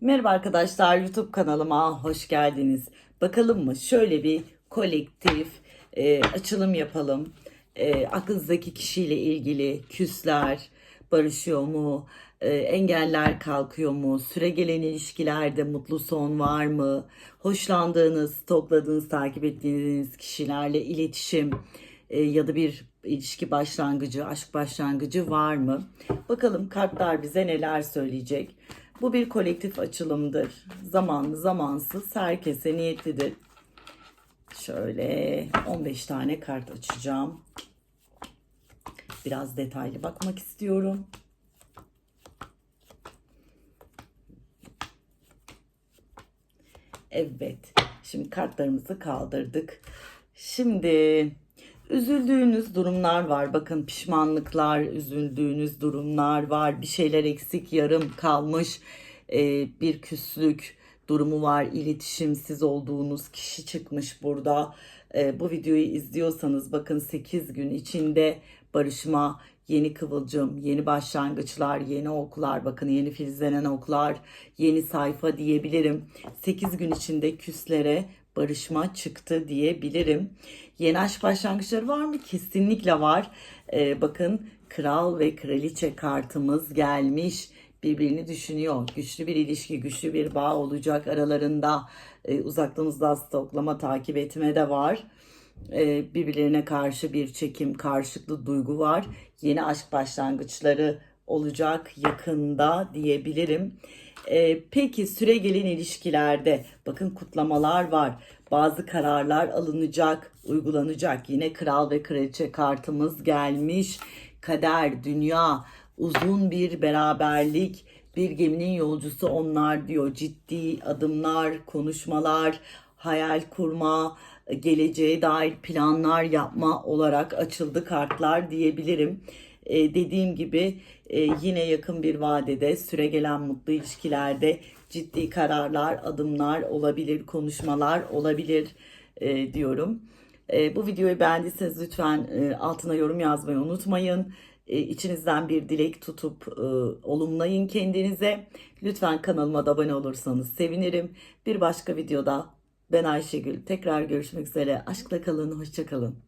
Merhaba arkadaşlar YouTube kanalıma hoş geldiniz. Bakalım mı şöyle bir kolektif e, açılım yapalım. E, aklınızdaki kişiyle ilgili küsler barışıyor mu? E, engeller kalkıyor mu? Süre gelen ilişkilerde mutlu son var mı? Hoşlandığınız, topladığınız, takip ettiğiniz kişilerle iletişim e, ya da bir ilişki başlangıcı, aşk başlangıcı var mı? Bakalım kartlar bize neler söyleyecek. Bu bir kolektif açılımdır. Zamanlı zamansız herkese niyetlidir. Şöyle 15 tane kart açacağım. Biraz detaylı bakmak istiyorum. Evet. Şimdi kartlarımızı kaldırdık. Şimdi üzüldüğünüz durumlar var. Bakın pişmanlıklar, üzüldüğünüz durumlar var. Bir şeyler eksik, yarım kalmış. Ee, bir küslük durumu var. İletişimsiz olduğunuz kişi çıkmış burada. Ee, bu videoyu izliyorsanız bakın 8 gün içinde barışma, yeni kıvılcım, yeni başlangıçlar, yeni oklar, bakın yeni filizlenen oklar, yeni sayfa diyebilirim. 8 gün içinde küslere barışma çıktı diyebilirim. Yeni aşk başlangıçları var mı? Kesinlikle var. Ee, bakın kral ve kraliçe kartımız gelmiş. Birbirini düşünüyor. Güçlü bir ilişki, güçlü bir bağ olacak aralarında. Ee, uzaktan uzağa stoklama, takip etme de var e, birbirlerine karşı bir çekim, karşılıklı duygu var. Yeni aşk başlangıçları olacak yakında diyebilirim. E, peki süre gelen ilişkilerde bakın kutlamalar var. Bazı kararlar alınacak, uygulanacak. Yine kral ve kraliçe kartımız gelmiş. Kader, dünya, uzun bir beraberlik, bir geminin yolcusu onlar diyor. Ciddi adımlar, konuşmalar, hayal kurma, geleceğe dair planlar yapma olarak açıldı kartlar diyebilirim. Ee, dediğim gibi e, yine yakın bir vadede süre gelen mutlu ilişkilerde ciddi kararlar, adımlar olabilir, konuşmalar olabilir e, diyorum. E, bu videoyu beğendiyseniz lütfen e, altına yorum yazmayı unutmayın. E, içinizden bir dilek tutup e, olumlayın kendinize. Lütfen kanalıma da abone olursanız sevinirim. Bir başka videoda ben Ayşegül. Tekrar görüşmek üzere. Aşkla kalın, hoşça kalın.